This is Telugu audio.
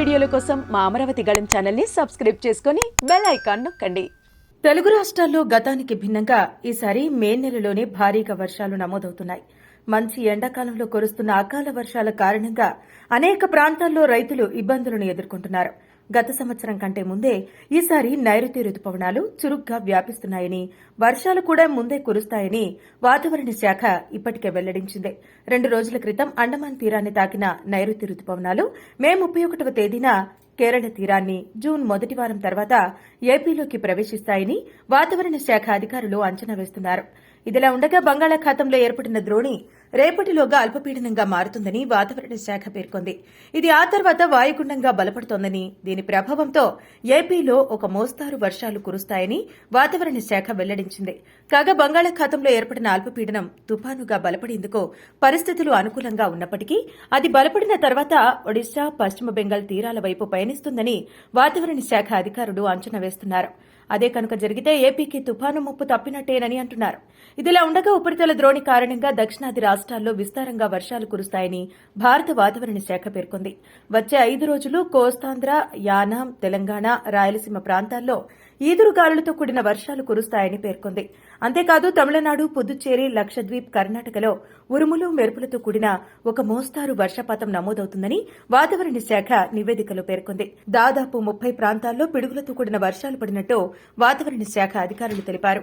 వీడియోల కోసం మా అమరావతి గళం ఛానల్ని సబ్స్క్రైబ్ చేసుకుని బెల్ ఐకాన్ నొక్కండి. తెలుగు రాష్ట్రాల్లో గతానికి భిన్నంగా ఈసారి మే నెలలోనే భారీగా వర్షాలు నమోదవుతున్నాయి. మంచి ఎండాకాలంలో కురుస్తున్న అకాల వర్షాల కారణంగా అనేక ప్రాంతాల్లో రైతులు ఇబ్బందులను ఎదుర్కొంటున్నారు. గత సంవత్సరం కంటే ముందే ఈసారి నైరుతి రుతుపవనాలు చురుగ్గా వ్యాపిస్తున్నాయని వర్షాలు కూడా ముందే కురుస్తాయని వాతావరణ శాఖ ఇప్పటికే వెల్లడించింది. రెండు రోజుల క్రితం అండమాన్ తీరాన్ని తాకిన నైరుతి రుతుపవనాలు మే ముప్పై ఒకటవ తేదీన కేరళ తీరాన్ని జూన్ మొదటి వారం తర్వాత ఏపీలోకి ప్రవేశిస్తాయని వాతావరణ శాఖ అధికారులు అంచనా వేస్తున్నారు. ఇదిలా ఉండగా బంగాళాఖాతంలో ఏర్పడిన ద్రోణి రేపటిలోగా అల్పపీడనంగా మారుతుందని వాతావరణ శాఖ పేర్కొంది. ఇది ఆ తర్వాత వాయుగుండంగా బలపడుతోందని దీని ప్రభావంతో ఏపీలో ఒక మోస్తారు వర్షాలు కురుస్తాయని వాతావరణ శాఖ వెల్లడించింది. కాగా బంగాళాఖాతంలో ఏర్పడిన అల్పపీడనం తుపానుగా బలపడేందుకు పరిస్థితులు అనుకూలంగా ఉన్నప్పటికీ అది బలపడిన తర్వాత ఒడిశా పశ్చిమ బెంగాల్ తీరాల వైపు పయనిస్తుందని వాతావరణ శాఖ అధికారులు అంచనా వేస్తున్నారు. అదే కనుక జరిగితే ఏపీకి తుపాను ముప్పు తప్పినట్టేనని అంటున్నారు. ఇదిలా ఉండగా ఉపరితల ద్రోణి కారణంగా దక్షిణాది రాష్ట్రాల్లో విస్తారంగా వర్షాలు కురుస్తాయని భారత వాతావరణ శాఖ పేర్కొంది. వచ్చే ఐదు రోజులు కోస్తాంధ్ర యానాం తెలంగాణ రాయలసీమ ప్రాంతాల్లో ఈదురుగాలులతో కూడిన వర్షాలు కురుస్తాయని పేర్కొంది. అంతేకాదు తమిళనాడు పుదుచ్చేరి లక్షద్వీప్ కర్ణాటకలో ఉరుములు మెరుపులతో కూడిన ఒక మోస్తారు వర్షపాతం నమోదవుతుందని వాతావరణ శాఖ నివేదికలో పేర్కొంది. దాదాపు ముప్పై ప్రాంతాల్లో పిడుగులతో కూడిన వర్షాలు పడినట్టు వాతావరణ శాఖ అధికారులు తెలిపారు.